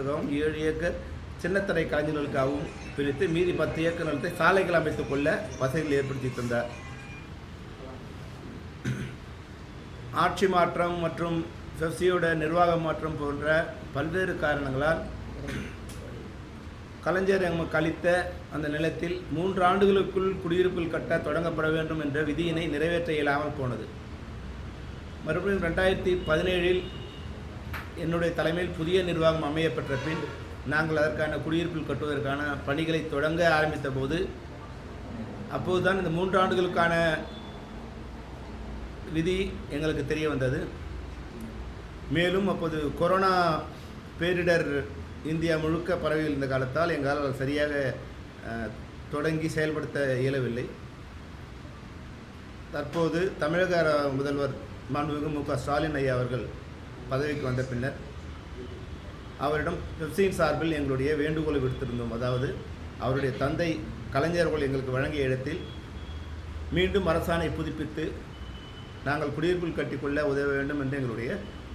பயன்படுத்துவதற்காகவும் ஏழு ஏக்கர் சின்னத்திரை கலைஞர்களுக்காகவும் பிரித்து மீதி பத்து ஏக்கர் நிலத்தை சாலைகள் அமைத்துக் கொள்ள வசதிகள் ஏற்படுத்தி தந்தார். ஆட்சி மாற்றம் மற்றும் பெப்சியோட நிர்வாக மாற்றம் போன்ற பல்வேறு காரணங்களால் கலைஞர் எமக்கு அளித்த அந்த நிலத்தில் மூன்று ஆண்டுகளுக்குள் குடியிருப்பில் கட்ட தொடங்கப்பட வேண்டும் என்ற விதியினை நிறைவேற்ற இயலாமல் போனது. மறுபடியும் ரெண்டாயிரத்தி பதினேழில் என்னுடைய தலைமையில் புதிய நிர்வாகம் அமையப்பெற்ற பின் நாங்கள் அதற்கான குடியிருப்பில் கட்டுவதற்கான பணிகளை தொடங்க ஆரம்பித்த போது அப்போதுதான் இந்த மூன்று ஆண்டுகளுக்கான விதி எங்களுக்கு தெரிய வந்தது. மேலும் அப்போது கொரோனா பேரிடர் இந்தியா முழுக்க பரவி இருந்த காலத்தால் எங்களால் அதை சரியாக தொடங்கி செயல்படுத்த இயலவில்லை. தற்போது தமிழக முதல்வர் மாண்புமிகு மு க ஸ்டாலின் ஐயா அவர்கள் பதவிக்கு வந்த பின்னர் அவரிடம் பெப்சியின் சார்பில் எங்களுடைய வேண்டுகோளை விடுத்திருந்தோம். அதாவது அவருடைய தந்தை கலைஞர்கள் எங்களுக்கு வழங்கிய இடத்தில் மீண்டும் அரசாணை புதுப்பித்து நாங்கள் குடியிருப்பில் கட்டிக்கொள்ள உதவ வேண்டும் என்று எங்களுடைய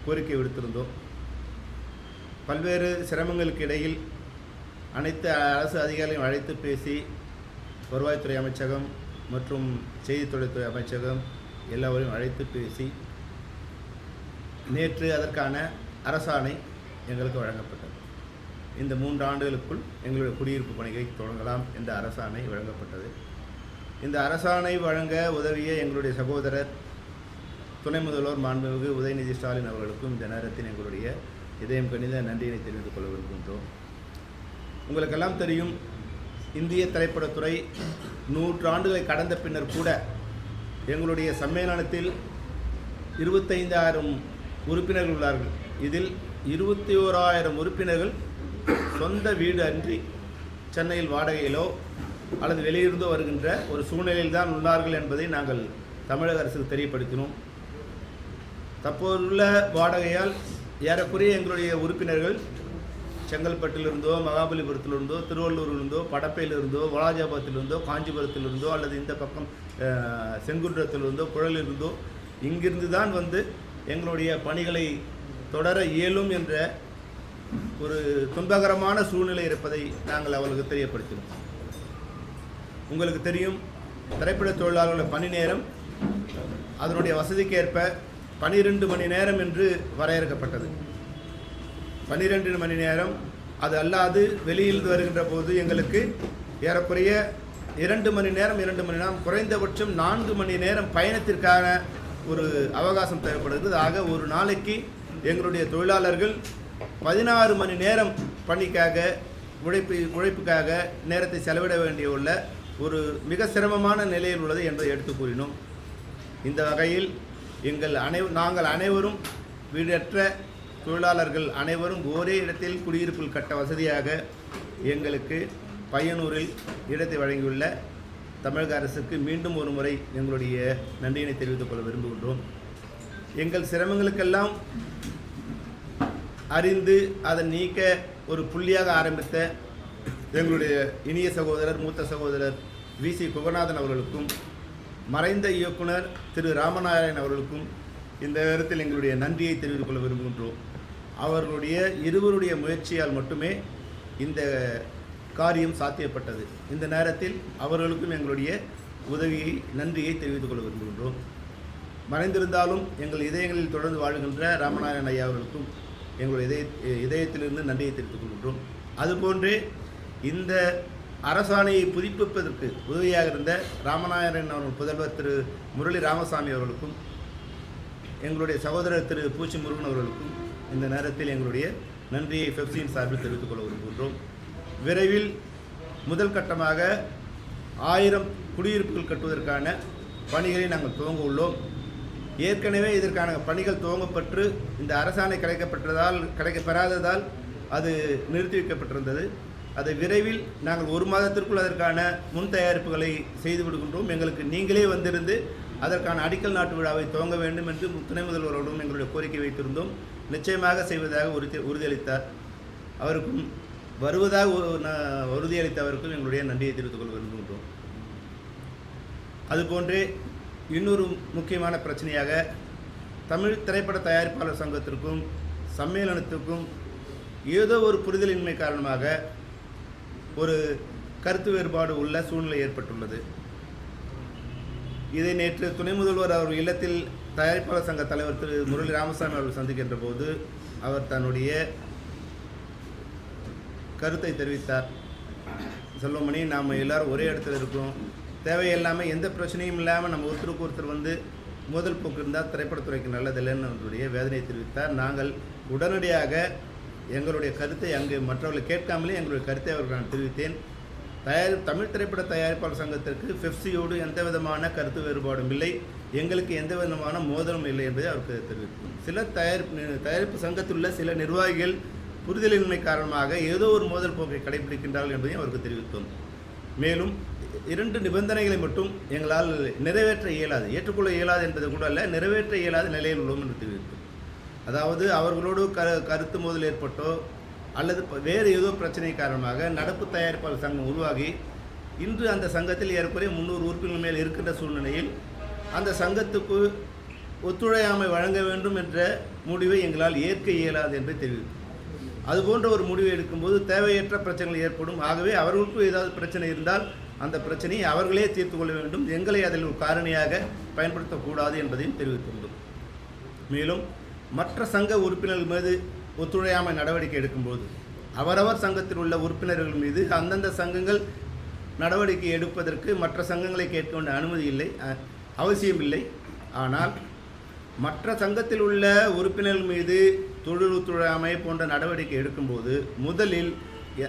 கோரிக்கை விடுத்திருந்தோம். பல்வேறு சிரமங்களுக்கு இடையில் அனைத்து அரசு அதிகாரிகளையும் அழைத்து பேசி வருவாய்த்துறை அமைச்சகம் மற்றும் செய்தித்துறைத்துறை அமைச்சகம் எல்லாவரையும் அழைத்து பேசி நேற்று அதற்கான அரசாணை எங்களுக்கு வழங்கப்பட்டது. இந்த மூன்று ஆண்டுகளுக்குள் எங்களுடைய குடியிருப்பு பணிகளை தொடங்கலாம் என்ற அரசாணை வழங்கப்பட்டது. இந்த அரசாணை வழங்க உதவிய எங்களுடைய சகோதரர் துணை முதல்வர் மாண்புமிகு உதயநிதி ஸ்டாலின் அவர்களுக்கும் இந்த நேரத்தில் எங்களுடைய இதயம் கணித நன்றியினை தெரிந்து கொள்ள விரும்புகின்றோம். உங்களுக்கெல்லாம் தெரியும் இந்திய திரைப்படத்துறை நூற்றாண்டுகளை கடந்த பின்னர் கூட எங்களுடைய சம்மேளனத்தில் இருபத்தைந்தாயிரம் உறுப்பினர்கள் உள்ளார்கள் இதில் இருபத்தி ஓராயிரம் உறுப்பினர்கள் சொந்த வீடு அன்றி சென்னையில் வாடகையிலோ அல்லது வெளியிருந்தோ வருகின்ற ஒரு சூழ்நிலையில் தான் உள்ளார்கள் என்பதை நாங்கள் தமிழக அரசுக்கு தெரியப்படுத்தினோம். தற்போதுள்ள வாடகையால் ஏறக்குறைய எங்களுடைய உறுப்பினர்கள் செங்கல்பட்டிலிருந்தோ மகாபலிபுரத்திலிருந்தோ திருவள்ளூரிலிருந்தோ படப்பையிலிருந்தோ வலாஜாபாத்திலிருந்தோ காஞ்சிபுரத்திலிருந்தோ அல்லது இந்த பக்கம் செங்குன்றத்திலிருந்தோ குழலிருந்தோ இங்கிருந்து தான் வந்து எங்களுடைய பணிகளை தொடர இயலும் என்ற ஒரு துன்பகரமான சூழ்நிலை இருப்பதை நாங்கள் அவர்களுக்கு தெரியப்படுத்தினோம். உங்களுக்கு தெரியும் திரைப்பட தொழிலாளர்களோட பணி நேரம் அதனுடைய வசதிக்கேற்ப பனிரெண்டு மணி நேரம் என்று வரையறுக்கப்பட்டது. பன்னிரெண்டு மணி நேரம் அது அல்லாது வெளியில் வருகின்ற போது எங்களுக்கு ஏறக்குறைய இரண்டு மணி நேரம் இரண்டு மணி நேரம் குறைந்தபட்சம் நான்கு மணி நேரம் பயணத்திற்கான ஒரு அவகாசம் தேவைப்படுகிறது. ஆக ஒரு நாளைக்கு எங்களுடைய தொழிலாளர்கள் பதினாறு மணி நேரம் பணிக்காக உழைப்பு உழைப்புக்காக நேரத்தை செலவிட வேண்டிய உள்ள ஒரு மிக சிரமமான நிலையில் உள்ளது என்பதை எடுத்து கூறினோம். இந்த வகையில் எங்கள் அனை நாங்கள் அனைவரும் வீடற்ற தொழிலாளர்கள் அனைவரும் ஒரே இடத்தில் குடியிருப்பில் கட்ட வசதியாக எங்களுக்கு பையனூரில் இடத்தை வழங்கியுள்ள தமிழக அரசுக்கு மீண்டும் ஒரு முறை எங்களுடைய நன்றியினை தெரிவித்துக் கொள்ள விரும்புகின்றோம். எங்கள் சிரமங்களுக்கெல்லாம் அறிந்து அதை நீக்க ஒரு புள்ளியாக ஆரம்பித்த எங்களுடைய இனிய சகோதரர் மூத்த சகோதரர் வி. சி. குகநாதன் அவர்களுக்கும் மறைந்த இயக்குனர் திரு. ராமநாராயணன் அவர்களுக்கும் இந்த நேரத்தில் எங்களுடைய நன்றியை தெரிவித்துக் கொள்ள விரும்புகின்றோம். அவர்களுடைய இருவருடைய முயற்சியால் மட்டுமே இந்த காரியம் சாத்தியப்பட்டது. இந்த நேரத்தில் அவர்களுக்கும் எங்களுடைய உதவியை நன்றியை தெரிவித்துக் கொள்ள விரும்புகின்றோம். மறைந்திருந்தாலும் எங்கள் இதயங்களில் தொடர்ந்து வாழுகின்ற ராமநாயன் ஐயா அவர்களுக்கும் எங்களுடைய இதய இதயத்திலிருந்து நன்றியை தெரிவித்துக் கொள்கின்றோம். அதுபோன்றே இந்த அரசாணையை புதுப்பிப்பதற்கு உதவியாக இருந்த ராமநாராயணன் அவர்கள் புதல்வர் திரு முரளி ராமசாமி அவர்களுக்கும் எங்களுடைய சகோதரர் திரு பூச்சி முருகன் அவர்களுக்கும் இந்த நேரத்தில் எங்களுடைய நன்றியை பெப்சியின் சார்பில் தெரிவித்துக் கொள்ள விரும்புகின்றோம். விரைவில் முதல் கட்டமாக ஆயிரம் குடியிருப்புகள் கட்டுவதற்கான பணிகளை நாங்கள் துவங்க உள்ளோம். ஏற்கனவே இதற்கான பணிகள் துவங்கப்பட்டு இந்த அரசாணை கிடைக்கப்பட்டதால் கிடைக்கப்பெறாததால் அது நிறுத்தி வைக்கப்பட்டிருந்தது. அதை விரைவில் நாங்கள் ஒரு மாதத்திற்குள் அதற்கான முன் தயாரிப்புகளை செய்து விடுகின்றோம். எங்களுக்கு நீங்களே வந்திருந்து அதற்கான அடிக்கல் நாட்டு விழாவை துவங்க வேண்டும் என்று துணை முதல்வரோடும் எங்களுடைய கோரிக்கை வைத்திருந்தோம். நிச்சயமாக செய்வதாக உறுதி உறுதியளித்தார். அவருக்கும் வருவதாக உ- உறுதியளித்தவருக்கும் எங்களுடைய நன்றியை தெரிவித்துக் கொள்ள விரும்புகின்றோம். அதுபோன்று இன்னொரு முக்கியமான பிரச்சனையாக தமிழ் திரைப்பட தயாரிப்பாளர் சங்கத்திற்கும் சம்மேளனத்துக்கும் ஏதோ ஒரு புரிதலின்மை காரணமாக ஒரு கருத்து வேறுபாடு உள்ள சூழ்நிலை ஏற்பட்டுள்ளது. இதை நேற்று துணை முதல்வர் அவர் இல்லத்தில் தயாரிப்பாளர் சங்க தலைவர் திரு முரளி ராமசாமி அவர்கள் சந்திக்கின்ற போது அவர் தன்னுடைய கருத்தை தெரிவித்தார். செல்வமணி நாம் எல்லோரும் ஒரே இடத்துல இருக்கோம். தேவையில்லாமல் எந்த பிரச்சனையும் இல்லாமல் நம்ம ஒருத்தருக்கு ஒருத்தர் வந்து மோதல் போக்கு இருந்தால் திரைப்படத்துறைக்கு நல்லதில்லைன்னு அவருடைய வேதனையை தெரிவித்தார். நாங்கள் உடனடியாக எங்களுடைய கருத்தை அங்கு மற்றவர்களை கேட்காமலே எங்களுடைய கருத்தை அவர்கள் நான் தெரிவித்தேன். தயாரி தமிழ் திரைப்பட தயாரிப்பாளர் சங்கத்திற்கு பெப்சியோடு எந்த விதமான கருத்து வேறுபாடும் இல்லை. எங்களுக்கு எந்த விதமான மோதலும் இல்லை என்பதை அவருக்கு தெரிவித்தோம். சில தயாரிப்பு தயாரிப்பு சங்கத்தில் உள்ள சில நிர்வாகிகள் புரிதலின்மை காரணமாக ஏதோ ஒரு மோதல் போக்கை கடைபிடிக்கின்றார்கள் என்பதையும் அவருக்கு தெரிவித்தோம். மேலும் இரண்டு நிபந்தனைகளை மட்டும் எங்களால் நிறைவேற்ற இயலாது ஏற்றுக்கொள்ள இயலாது என்பது கூட அல்ல நிறைவேற்ற இயலாத நிலையில் உள்ளோம் என்று தெரிவித்தோம். அதாவது அவர்களோடு க கருத்து மோதல் ஏற்பட்டோ அல்லது வேறு ஏதோ பிரச்சனை காரணமாக நடப்பு தயாரிப்பாளர் சங்கம் உருவாகி இன்று அந்த சங்கத்தில் ஏறக்குறைய முந்நூறு உறுப்பினர் மேல் இருக்கின்ற சூழ்நிலையில் அந்த சங்கத்துக்கு ஒத்துழையாமை வழங்க வேண்டும் என்ற முடிவை எங்களால் ஏற்க இயலாது என்று தெரிவித்தோம். அதுபோன்ற ஒரு முடிவை எடுக்கும்போது தேவையற்ற பிரச்சனைகள் ஏற்படும். ஆகவே அவர்களுக்கும் ஏதாவது பிரச்சனை இருந்தால் அந்த பிரச்சனையை அவர்களே தீர்த்து கொள்ள வேண்டும். எங்களை அதில் ஒரு காரணியாக பயன்படுத்தக்கூடாது என்பதையும் தெரிவித்துள்ளோம் மேலும் மற்ற சங்க உறுப்பினர்கள் மீது ஒத்துழையாமை நடவடிக்கை எடுக்கும்போது அவரவர் சங்கத்தில் உள்ள உறுப்பினர்கள் மீது அந்தந்த சங்கங்கள் நடவடிக்கை எடுப்பதற்கு மற்ற சங்கங்களை கேட்க வேண்டிய அனுமதி இல்லை. அவசியம் அவசியமில்லை. ஆனால் மற்ற சங்கத்தில் உள்ள உறுப்பினர்கள் மீது தொழில் ஒத்துழையாமை போன்ற நடவடிக்கை எடுக்கும்போது முதலில்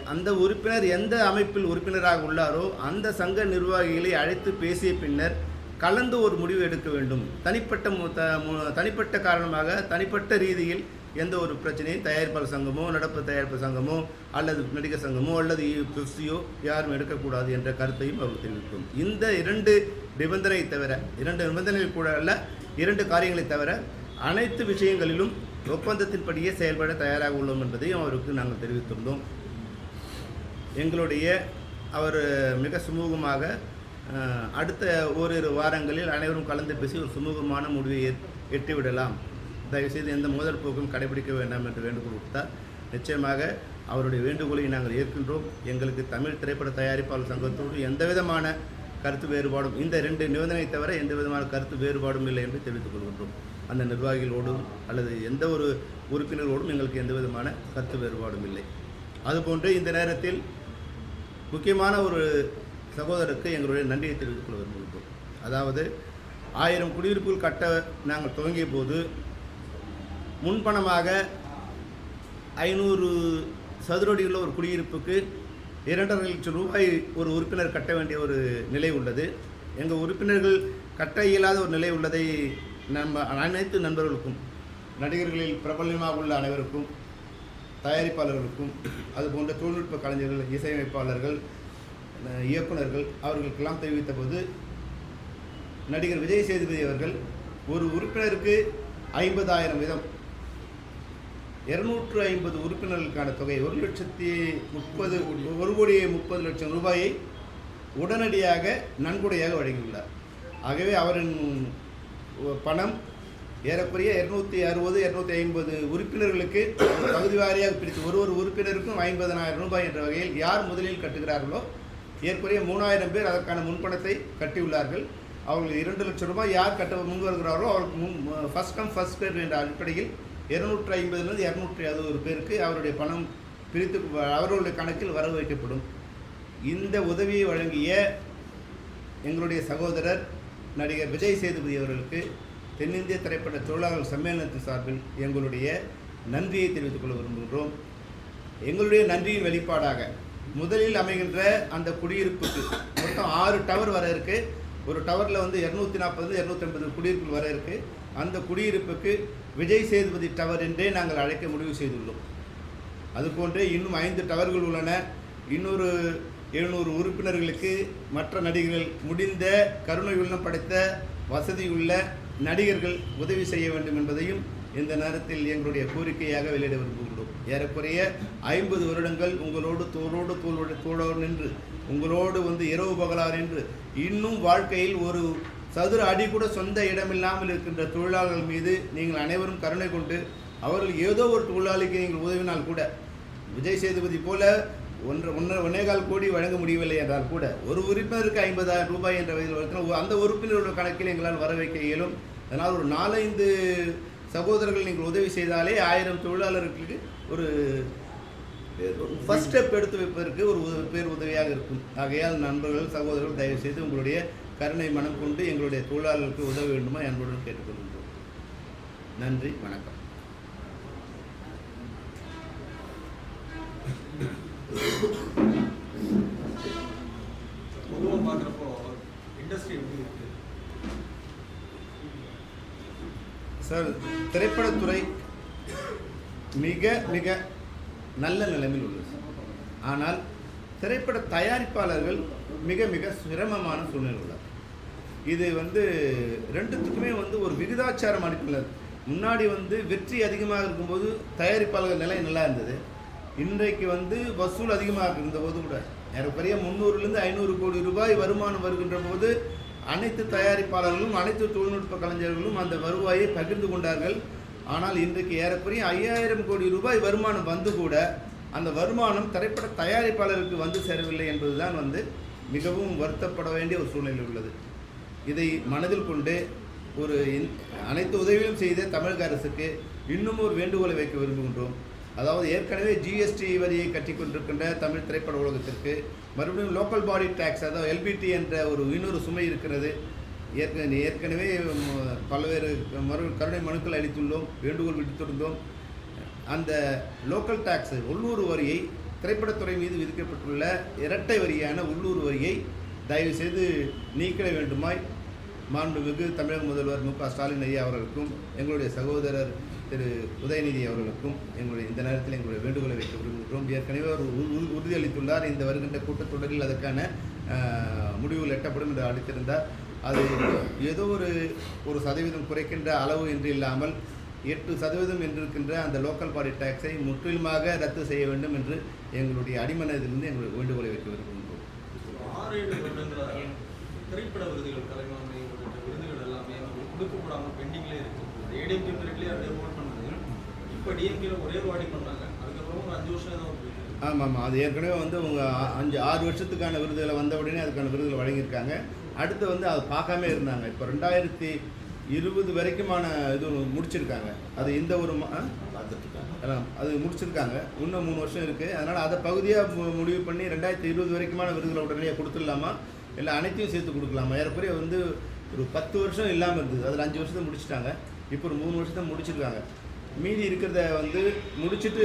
அந்த உறுப்பினர் எந்த அமைப்பில் உறுப்பினராக உள்ளாரோ அந்த சங்க நிர்வாகிகளை அழைத்து பேசிய பின்னர் கலந்து ஒரு முடிவு எடுக்க வேண்டும். தனிப்பட்ட மு- தனிப்பட்ட காரணமாக தனிப்பட்ட ரீதியில் எந்த ஒரு பிரச்சனையும் தயாரிப்பாளர் சங்கமோ நடப்பு தயாரிப்பு சங்கமோ அல்லது நடிகர் சங்கமோ அல்லது பிப்சியோ யாரும் எடுக்கக்கூடாது என்ற கருத்தையும் அவர் தெரிவித்தோம் இந்த இரண்டு நிபந்தனை தவிர இரண்டு நிபந்தனைகள் கூட அல்ல இரண்டு காரியங்களை தவிர அனைத்து விஷயங்களிலும் ஒப்பந்தத்தின்படியே செயல்பட தயாராக உள்ளோம் என்பதையும் அவருக்கு நாங்கள் தெரிவித்திருந்தோம். எங்களுடைய அவர் மிக சுமூகமாக அடுத்த ஓரிரு வாரங்களில் அனைவரும் கலந்து பேசி ஒரு சுமூகமான முடிவை எட்டிவிடலாம். தயவுசெய்து எந்த மோதல் போக்கும் கடைபிடிக்க வேண்டாம் என்று வேண்டுகோள் விடுத்தார். நிச்சயமாக அவருடைய வேண்டுகோளை நாங்கள் ஏற்கின்றோம். எங்களுக்கு தமிழ் திரைப்பட தயாரிப்பாளர் சங்கத்தோடு எந்த விதமான கருத்து வேறுபாடும் இந்த ரெண்டு நிபந்தனை தவிர எந்த விதமான கருத்து வேறுபாடும் இல்லை என்று தெரிவித்துக் கொள்கின்றோம். அந்த நிர்வாகிகளோடும் அல்லது எந்த ஒரு உறுப்பினரோடும் எங்களுக்கு எந்த விதமான கருத்து வேறுபாடும் இல்லை. அதுபோன்று இந்த நேரத்தில் முக்கியமான ஒரு சகோதரருக்கு எங்களுடைய நன்றியை தெரிவித்துக் கொள்ள விரும்புகின்றோம். அதாவது ஆயிரம் குடியிருப்புகள் கட்ட நாங்கள் துவங்கிய போது முன்பணமாக ஐநூறு சதுரடியுள்ள ஒரு குடியிருப்புக்கு இரண்டரை லட்சம் ரூபாய் ஒரு உறுப்பினர் கட்ட வேண்டிய ஒரு நிலை உள்ளது. எங்கள் உறுப்பினர்கள் கட்ட இயலாத ஒரு நிலை உள்ளதை நம்ம அனைத்து நண்பர்களுக்கும் நடிகர்களில் பிரபலமாக உள்ள அனைவருக்கும் தயாரிப்பாளர்களுக்கும் அதுபோன்ற தொழில்நுட்ப கலைஞர்கள் இசையமைப்பாளர்கள் இயக்குநர்கள் இயக்குனர்கள் அவர்களுக்கெல்லாம் தெரிவித்த போது நடிகர் விஜய் சேதுபதி அவர்கள் ஒரு உறுப்பினருக்கு ஐம்பதாயிரம் வீதம் இருநூற்று ஐம்பது உறுப்பினர்களுக்கான தொகை ஒரு லட்சத்தி முப்பது ஒரு கோடியே முப்பது லட்சம் ரூபாயை உடனடியாக நன்கொடையாக வழங்கியுள்ளார். ஆகவே அவரின் பணம் ஏறக்குறைய இரநூத்தி அறுபது இருநூத்தி ஐம்பது உறுப்பினர்களுக்கு பகுதி வாரியாக பிரித்து ஒரு ஒரு உறுப்பினருக்கும் ஐம்பதனாயிரம் ரூபாய் என்ற வகையில் யார் முதலில் கட்டுகிறார்களோ ஏற்குறைய மூணாயிரம் பேர் அதற்கான முன்பணத்தை கட்டியுள்ளார்கள். அவர்கள் இரண்டு லட்சம் ரூபாய் யார் கட்ட முன் வருகிறாரோ அவருக்கு முன் ஃபர்ஸ்ட் கம் ஃபஸ்ட் பேர் என்ற அடிப்படையில் இருநூற்றி ஐம்பதுலேருந்து இரநூற்றி அறுபது பேருக்கு அவருடைய பணம் பிரித்து அவர்களுடைய கணக்கில் வரவு வைக்கப்படும் இந்த உதவியை வழங்கிய எங்களுடைய சகோதரர் நடிகர் விஜய் சேதுபதி அவர்களுக்கு தென்னிந்திய திரைப்பட தொழிலாளர் சம்மேளனத்தின் சார்பில் எங்களுடைய நன்றியை தெரிவித்துக் கொள்ள விரும்புகிறோம். எங்களுடைய நன்றியின் வெளிப்பாடாக முதலில் அமைகின்ற அந்த குடியிருப்புக்கு மொத்தம் ஆறு டவர் வர இருக்கு. ஒரு டவரில் வந்து இரநூத்தி நாற்பது இரநூத்தி ஐம்பது குடியிருப்புகள் வர இருக்குது அந்த குடியிருப்புக்கு விஜய் சேதுபதி டவர் என்றே நாங்கள் அழைக்க முடிவு செய்துள்ளோம். அதுபோன்றே இன்னும் ஐந்து டவர்கள் உள்ளன. இன்னொரு எழுநூறு உறுப்பினர்களுக்கு மற்ற நடிகர்கள் முடிந்த கருணை உள்ளம் படைத்த வசதியுள்ள நடிகர்கள் உதவி செய்ய வேண்டும் என்பதையும் இந்த நேரத்தில் எங்களுடைய கோரிக்கையாக வெளியிட விரும்புகிறோம் ஏறக்குறைய ஐம்பது வருடங்கள் உங்களோடு தோளோடு தோளோடு தோளோடு நின்று உங்களோடு வந்து இரவு பகலார் என்று இன்னும் வாழ்க்கையில் ஒரு சதுர அடி கூட சொந்த இடமில்லாமல் இருக்கின்ற தொழிலாளர்கள் மீது நீங்கள் அனைவரும் கருணை கொண்டு அவர்கள் ஏதோ ஒரு தொழிலாளிக்கு நீங்கள் உதவினால் கூட விஜய் சேதுபதி போல ஒன்று ஒன்றரை ஒன்னேகால் கோடி வழங்க முடியவில்லை என்றால் கூட ஒரு உறுப்பினருக்கு ஐம்பதாயிரம் ரூபாய் என்ற வயதில் வளர்த்தின அந்த உறுப்பினரோட கணக்கில் எங்களால் வர வைக்க இயலும். அதனால் ஒரு நாலைந்து சகோதரர்கள் நீங்கள் உதவி செய்தாலே ஆயிரம் தொழிலாளர்களுக்கு ஒரு ஃபஸ்ட் ஸ்டெப் எடுத்து வைப்பதற்கு ஒரு பேர் உதவியாக இருக்கும். ஆகையால் நண்பர்கள் சகோதரர்கள் தயவு செய்து உங்களுடைய கருணை மனம் கொண்டு எங்களுடைய தொழிலாளர்களுக்கு உதவ வேண்டுமா அன்புடன் கேட்டுக்கொள்கின்றோம். நன்றி வணக்கம். பொதுவாக பார்க்குறப்போ இண்டஸ்ட்ரி எப்படி இருக்கு? சார் திரைப்படத்துறை மிக மிக நல்ல நிலைமையில் உள்ளது. ஆனால் திரைப்பட தயாரிப்பாளர்கள் மிக மிக சிரமமான சூழ்நிலை உள்ளார் இது வந்து ரெண்டுத்துக்குமே வந்து ஒரு விகிதாச்சாரம் அனுப்பினர் முன்னாடி வந்து வெற்றி அதிகமாக இருக்கும்போது தயாரிப்பாளர்கள் நிலை நல்லா இருந்தது. இன்றைக்கு வந்து வசூல் அதிகமாக இருந்தபோது கூட ஏறக்குறைய முந்நூறுலேருந்து ஐநூறு கோடி ரூபாய் வருமானம் வருகின்ற போது அனைத்து தயாரிப்பாளர்களும் அனைத்து தொழில்நுட்ப கலைஞர்களும் அந்த வருவாயை பகிர்ந்து கொண்டார்கள். ஆனால் இன்றைக்கு ஏறக்குறைய ஐயாயிரம் கோடி ரூபாய் வருமானம் வந்து கூட அந்த வருமானம் திரைப்பட தயாரிப்பாளருக்கு வந்து சேரவில்லை என்பதுதான் வந்து மிகவும் வருத்தப்பட வேண்டிய ஒரு சூழ்நிலை உள்ளது. இதை மனதில் கொண்டு ஒரு அனைத்து உதவிகளும் செய்த தமிழக அரசுக்கு இன்னும் ஒரு வேண்டுகோளை வைக்க விரும்புகின்றோம். அதாவது ஏற்கனவே ஜிஎஸ்டி வரியை கட்டிக் கொண்டிருக்கின்ற தமிழ் திரைப்பட உலகத்திற்கு மறுபடியும் லோக்கல் பாடி டேக்ஸ் அதாவது எல்பிடி என்ற ஒரு இன்னொரு சுமை இருக்கிறது. ஏற்கனவே ஏற்கனவே பல்வேறு மறு கருணை மனுக்கள் அளித்துள்ளோம் வேண்டுகோள் விடுத்திருந்தோம். அந்த லோக்கல் டேக்ஸ் உள்ளூர் வரியை திரைப்படத்துறை மீது விதிக்கப்பட்டுள்ள இரட்டை வரியான உள்ளூர் வரியை தயவுசெய்து நீக்கிட வேண்டுமாய் மாண்புமிகு தமிழக முதல்வர் மு க ஸ்டாலின் ஐயா அவர்களுக்கும் எங்களுடைய சகோதரர் திரு உதயநிதி அவர்களுக்கும் எங்களுடைய இந்த நேரத்தில் எங்களுடைய வேண்டுகோளை வைக்க விரும்புகிறோம் ஏற்கனவே ஒரு உறுதியளித்துள்ளார். இந்த வருகின்ற கூட்டத்தொடரில் அதற்கான முடிவுகள் எட்டப்படும் என்று அளித்திருந்தார் அது ஏதோ ஒரு ஒரு சதவீதம் குறைக்கின்ற அளவு என்று இல்லாமல் எட்டு சதவீதம் என்றிருக்கின்ற அந்த லோக்கல் பாடி டேக்ஸை முற்றிலுமாக ரத்து செய்ய வேண்டும் என்று எங்களுடைய அடிமனதிலிருந்து எங்களுடைய வேண்டுகோளை வைக்க விரும்புகின்றோம் திரைப்பட விருதுகள் கலைமாமணி உள்ளிட்ட விருதுகள் எல்லாமே நமக்கு கொடுக்கப்படாம பெண்டிங்லேயே இருக்கு ஏடிஎம்கே பீரியட்லேயே அப்படியே ஹோல்ட் பண்ணது இப்போ டிஎம்கேல ஒரே வாடி பண்ணாங்க. அதுக்கப்புறம் ஒரு அஞ்சு வருஷம் ஏதோ. ஆமாம் ஆமாம் அது ஏற்கனவே வந்து அவங்க அஞ்சு ஆறு வருஷத்துக்கான விருதுகளை வந்த உடனே அதுக்கான விருதுகளை வழங்கியிருக்காங்க. அடுத்து வந்து அதை பார்க்காம இருந்தாங்க. இப்போ ரெண்டாயிரத்தி இருபது வரைக்குமான இது முடிச்சிருக்காங்க. அது இந்த ஒரு அது முடிச்சிருக்காங்க. இன்னும் மூணு வருஷம் இருக்குது அதனால் அதை பகுதியாக முடிவு பண்ணி ரெண்டாயிரத்தி இருபது வரைக்குமான விருதுகளை உடனடியாக கொடுத்துடலாமா? இல்லை அனைத்தையும் சேர்த்து கொடுக்கலாமா? ஏறக்குறைய வந்து ஒரு பத்து வருஷம் இல்லாமல் இருந்தது. அதில் அஞ்சு வருஷத்தை முடிச்சிட்டாங்க. இப்போ ஒரு மூணு வருஷத்தை முடிச்சிருக்காங்க. மீதி இருக்கிறத வந்து முடிச்சுட்டு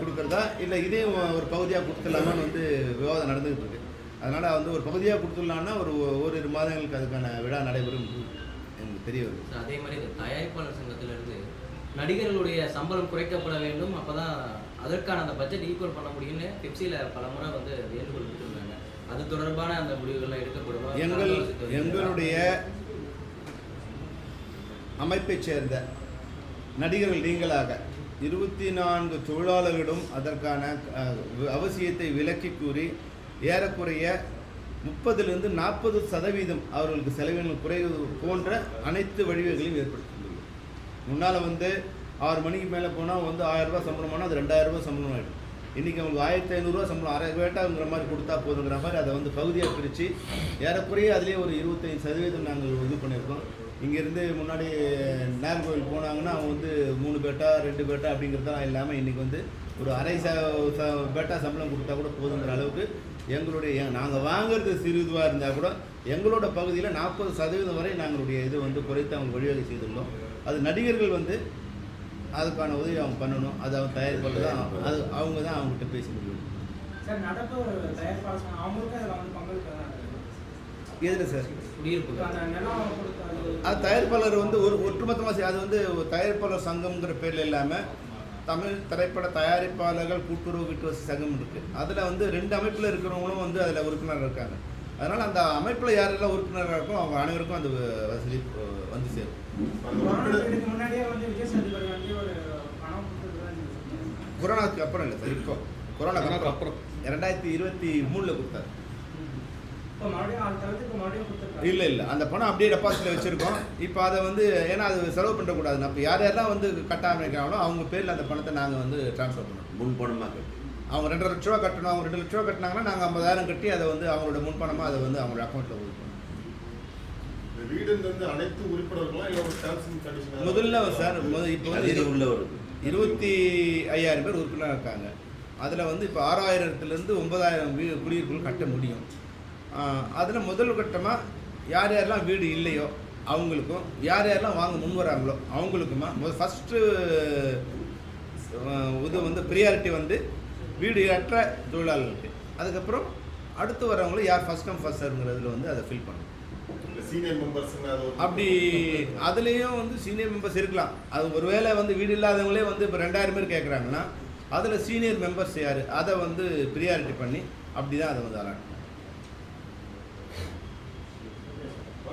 கொடுக்கறதா? இல்லை இதையும் ஒரு பகுதியாக கொடுத்துடலாமான்னு வந்து விவாதம் நடந்துகிட்டு இருக்கு. அதனால் வந்து ஒரு பகுதியாக கொடுத்துடலான்னா ஒரு ஓரிரு மாதங்களுக்கு அதுக்கான விழா நடைபெறும். வருது அதே மாதிரி இந்த தயாரிப்பாளர் சங்கத்துல இருந்து நடிகர்களுடைய சம்பளம் குறைக்கப்பட வேண்டும். அப்பதான் அதற்கான அந்த பட்ஜெட் ஈக்குவல் பண்ண முடியும்னு பெப்சியில் பல முறை வந்து வேண்டுகோள் விட்டுருந்தாங்க அது தொடர்பான அந்த முடிவுகள்லாம் எடுக்கப்படுமா? எங்கள்? எங்களுடைய அமைப்பைச் சேர்ந்த நடிகர்கள் நீங்களாக இருபத்தி நான்கு தொழிலாளர்களிடம் அதற்கான அவசியத்தை விலக்கி கூறி ஏறக்குறைய முப்பதிலிருந்து நாற்பது சதவீதம் அவர்களுக்கு செலவினங்கள் குறைவது போன்ற அனைத்து வழிவகைகளையும் ஏற்படுத்தியுள்ளது. முன்னால் வந்து ஆறு மணிக்கு மேலே போனால் வந்து ஆயிரரூபா சம்பளம் போனால் அது ரெண்டாயிரரூபா சம்பளம் ஆகிடும் இன்றைக்கி அவங்களுக்கு ஆயிரத்தி ஐநூறுரூவா சம்பளம் ஆறாயிரம் வேட்டாங்கிற மாதிரி கொடுத்தா போதுங்கிற மாதிரி அதை வந்து பகுதியாக பிரித்து ஏறக்குறைய அதுலேயே ஒரு இருபத்தைந்து சதவீதம் நாங்கள் இது பண்ணியிருக்கோம். இங்கேருந்து முன்னாடி நாகர்கோவில் போனாங்கன்னா அவங்க வந்து மூணு பேட்டா ரெண்டு பேட்டா அப்படிங்கிறதெல்லாம் இல்லாமல் இன்றைக்கி வந்து ஒரு அரை ச பேட்டா சம்பளம் கொடுத்தா கூட போதுங்கிற அளவுக்கு எங்களுடைய நாங்கள் வாங்குறது சிறு இதுவாக இருந்தால் கூட எங்களோட பகுதியில் நாற்பது சதவீதம் வரை நாங்களுடைய இது வந்து குறைத்து அவங்க வழிவகை செய்துள்ளோம். அது நடிகர்கள் வந்து அதுக்கான உதவி அவங்க பண்ணணும். அதை அவங்க தயாரிப்பாளர் தான் அது அவங்க தான் அவங்ககிட்ட பேச முடியும் சார் நடப்பு தயாரிப்பாளர் சங்கம் அவங்களுக்கும் அதில் வந்து பங்களிப்பு எதில் சார்? கொடுத்து அது தயாரிப்பாளர் வந்து ஒரு ஒட்டுமொத்தமாக அது வந்து தயாரிப்பாளர் சங்கம்ங்கிற பேரில் இல்லாமல் தமிழ் திரைப்பட தயாரிப்பாளர்கள் கூட்டுறவு வீட்டுவசதி சங்கம் இருக்குது அதில் வந்து ரெண்டு அமைப்பில் இருக்கிறவங்களும் வந்து அதில் உறுப்பினர் இருக்காங்க. அதனால் அந்த அமைப்பில் யாரெல்லாம் உறுப்பினராக இருக்கோ அவங்க அனைவருக்கும் அந்த வசதி வந்து சேரும். கொரோனா பீரியடுக்கு முன்னாடியே வந்து விஜய் சேதுபதி வந்து ஒரு பணம் கொடுத்துருக்காரு கொரோனாக்கு அப்புறம் இல்லை சார் இப்போ. கொரோனாக்கு அப்புறம் ரெண்டாயிரத்தி இருபத்தி மூணில் கொடுத்தாரு இப்போ மறுபடியும் அது தவிர்த்து இப்போ மறுபடியும் கொடுத்துருக்காரு இல்லை இல்லை. அந்த பணம் அப்படியே டெபாசிட்டில் வச்சுருக்கோம். இப்போ அதை வந்து ஏன்னா அது செலவு பண்ணக்கூடாது அப்போ யார் யாரெல்லாம் வந்து கட்ட ஆரம்பிக்கிறாங்களோ அவங்க பேரில் அந்த பணத்தை நாங்கள் வந்து ட்ரான்ஸ்ஃபர் பண்ணுறோம் முன்பணமாக கட்டி. அவங்க ரெண்டரை லட்ச ரூபா கட்டணும். அவங்க ரெண்டு லட்ச ரூபா கட்டினாங்கன்னா நாங்கள் ஐம்பதாயிரம் கட்டி அதை வந்து அவங்களோட முன்பணமாக அதை வந்து அவங்களோட அக்கௌண்ட்டில் கொடுப்போம் வீடுன்றது அனைத்து உறுப்பினர்களும் முதல்ல சார் இப்போ வந்து உள்ளவர்கள் இருபத்தி ஐயாயிரம் பேர் உறுப்பினர் இருக்காங்க. அதில் வந்து இப்போ ஆறாயிரத்துலேருந்து ஒன்பதாயிரம் குடியிருப்புகள் கட்ட முடியும். அதில் முதல் கட்டமாக யார் யாரெல்லாம் வீடு இல்லையோ அவங்களுக்கும் யார் யாரெல்லாம் வாங்க முன் வராங்களோ அவங்களுக்குமா முதல் ஃபஸ்ட்டு இது வந்து ப்ரியாரிட்டி வந்து வீடு அற்ற தொழிலாளர்களுக்கு. அதுக்கப்புறம் அடுத்து வரவங்களும் யார் ஃபஸ்ட் கம் ஃபஸ்ட் சர்ங்கிறதுல வந்து அதை ஃபில் பண்ணணும். சீனியர் மெம்பர்ஸ் அப்படி அதுலேயும் வந்து சீனியர் மெம்பர்ஸ் இருக்கலாம். அது ஒருவேளை வந்து வீடு இல்லாதவங்களே வந்து இப்போ ரெண்டாயிரம் பேர் கேட்குறாங்கன்னா அதில் சீனியர் மெம்பர்ஸ் யார்? அதை வந்து ப்ரியாரிட்டி பண்ணி அப்படி தான் அதை வந்து அலாட்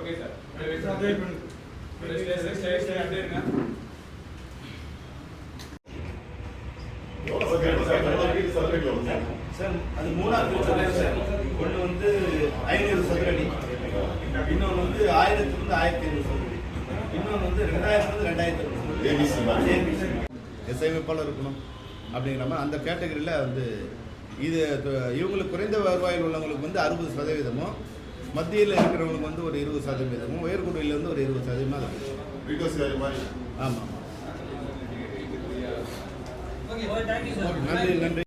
நல்ல வீடு சதுரடி எவ்வளோ சார் அது மூணாவது சார். ஒன்று வந்து ஐநூறு சதுரடி. இன்னொன்று வந்து ஆயிரத்துலேருந்து ஆயிரத்தி ஐநூறு சதுரடி. இன்னொன்று வந்து ரெண்டாயிரத்துலேருந்து ரெண்டாயிரத்தி ஐநூறு மாதிரி. இசையமைப்பாளர் இருக்கணும் அப்படிங்கிற மாதிரி அந்த கேட்டகரியில் வந்து இது இவங்களுக்கு குறைந்த வருவாயில் உள்ளவங்களுக்கு வந்து அறுபது சதவீதமும் மத்தியில் இருக்கிறவங்களுக்கு வந்து ஒரு இருபது சதவீதமும் உயர்குடியில் வந்து ஒரு இருபது சதவீதம் அதை வீடியோஸ் வேறு மாதிரி. ஆமாம் நன்றி நன்றி.